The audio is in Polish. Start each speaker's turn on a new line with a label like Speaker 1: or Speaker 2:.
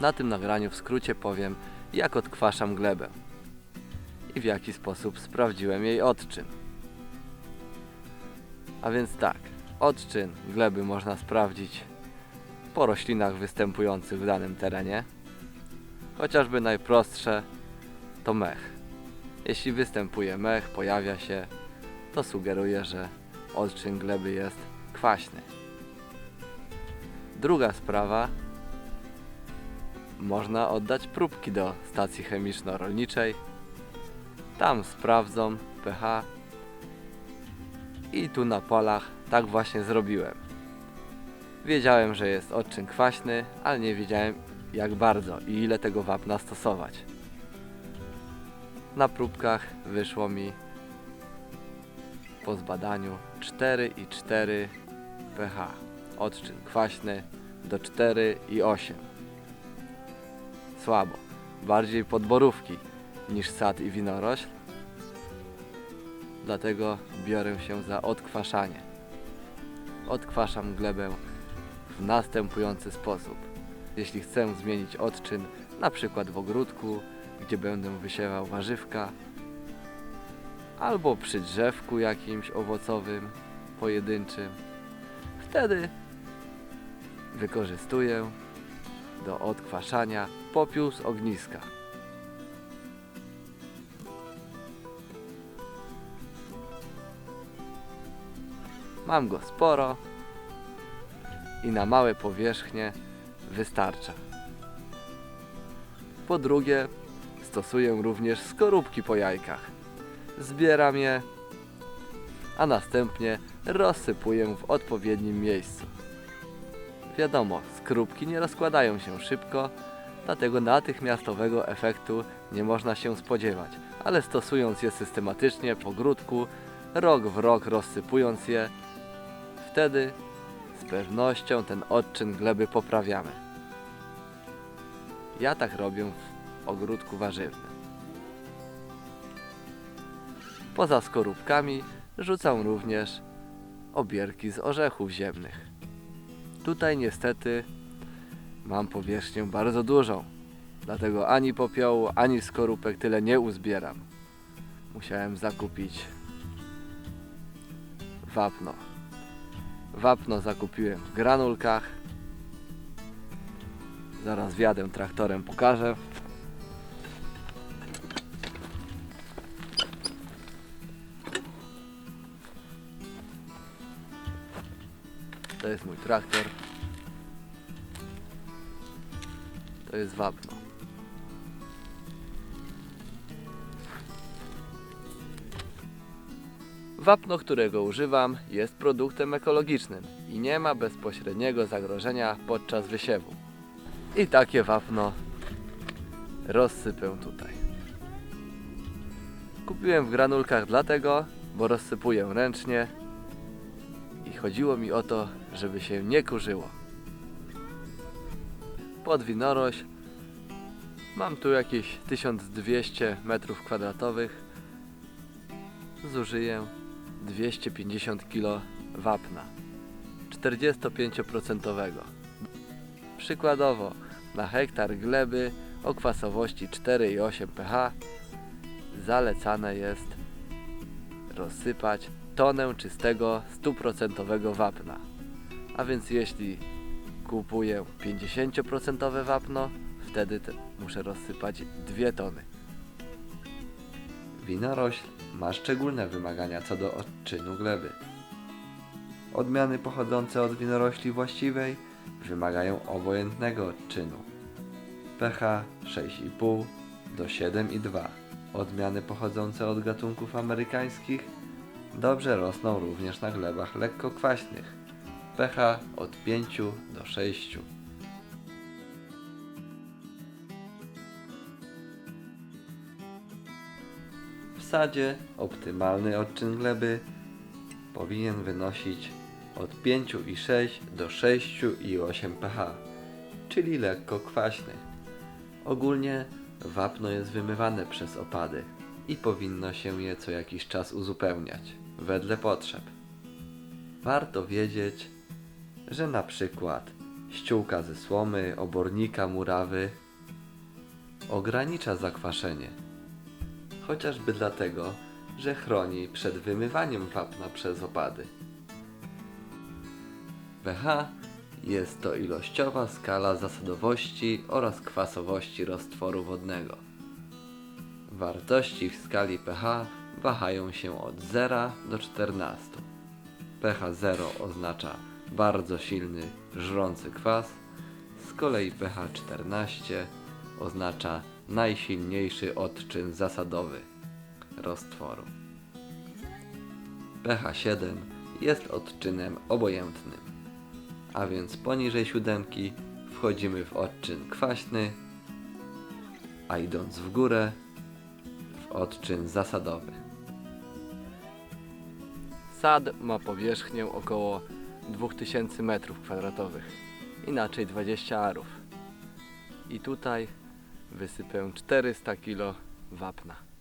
Speaker 1: Na tym nagraniu w skrócie powiem, jak odkwaszam glebę i w jaki sposób sprawdziłem jej odczyn. A więc tak, odczyn gleby można sprawdzić po roślinach występujących w danym terenie. Chociażby najprostsze to mech. Jeśli występuje mech, pojawia się, to sugeruje, że odczyn gleby jest kwaśny. Druga sprawa, można oddać próbki do stacji chemiczno-rolniczej. Tam sprawdzą pH. I tu na polach tak właśnie zrobiłem. Wiedziałem, że jest odczyn kwaśny, ale nie wiedziałem jak bardzo i ile tego wapna stosować. Na próbkach wyszło mi po zbadaniu 4,4 pH. Odczyn kwaśny do 4,8. Słabo. Bardziej podborówki niż sad i winorośl. Dlatego biorę się za odkwaszanie. Odkwaszam glebę w następujący sposób. Jeśli chcę zmienić odczyn, na przykład w ogródku, gdzie będę wysiewał warzywka, albo przy drzewku jakimś owocowym, pojedynczym, wtedy wykorzystuję do odkwaszania popiół z ogniska. Mam go sporo i na małe powierzchnie wystarcza. Po drugie, stosuję również skorupki po jajkach. Zbieram je, a następnie rozsypuję w odpowiednim miejscu. Wiadomo, skorupki nie rozkładają się szybko, dlatego natychmiastowego efektu nie można się spodziewać, ale stosując je systematycznie po ogródku, rok w rok rozsypując je, wtedy z pewnością ten odczyn gleby poprawiamy. Ja tak robię w ogródku warzywnym. Poza skorupkami rzucam również obierki z orzechów ziemnych. Tutaj niestety mam powierzchnię bardzo dużą, dlatego ani popiołu, ani skorupek tyle nie uzbieram. Musiałem zakupić wapno. Wapno zakupiłem w granulkach. Zaraz wjadę traktorem, pokażę. To jest mój traktor. To jest wapno. Wapno, którego używam, jest produktem ekologicznym i nie ma bezpośredniego zagrożenia podczas wysiewu. I takie wapno rozsypę tutaj. Kupiłem w granulkach dlatego, bo rozsypuję ręcznie i chodziło mi o to, żeby się nie kurzyło. Pod winorośl mam tu jakieś 1200 m2. Zużyję 250 kg wapna 45%. Przykładowo na hektar gleby o kwasowości 4,8 pH zalecane jest rozsypać tonę czystego 100% wapna. A więc jeśli kupuję 50% wapno, wtedy te muszę rozsypać 2 tony. Winorośl ma szczególne wymagania co do odczynu gleby. Odmiany pochodzące od winorośli właściwej wymagają obojętnego odczynu. pH 6,5 do 7,2. Odmiany pochodzące od gatunków amerykańskich dobrze rosną również na glebach lekko kwaśnych. pH od 5 do 6. W sadzie optymalny odczyn gleby powinien wynosić od 5,6 do 6,8 pH, czyli lekko kwaśny. Ogólnie wapno jest wymywane przez opady i powinno się je co jakiś czas uzupełniać, wedle potrzeb. Warto wiedzieć, że na przykład ściółka ze słomy, obornika murawy ogranicza zakwaszenie. Chociażby dlatego, że chroni przed wymywaniem wapna przez opady. pH jest to ilościowa skala zasadowości oraz kwasowości roztworu wodnego. Wartości w skali pH wahają się od 0 do 14. pH 0 oznacza bardzo silny, żrący kwas, z kolei pH 14 oznacza najsilniejszy odczyn zasadowy roztworu. pH 7 jest odczynem obojętnym, a więc poniżej siódemki wchodzimy w odczyn kwaśny, a idąc w górę w odczyn zasadowy. Sad ma powierzchnię około 2000 m2, inaczej 20 arów. I tutaj wysypę 400 kg wapna.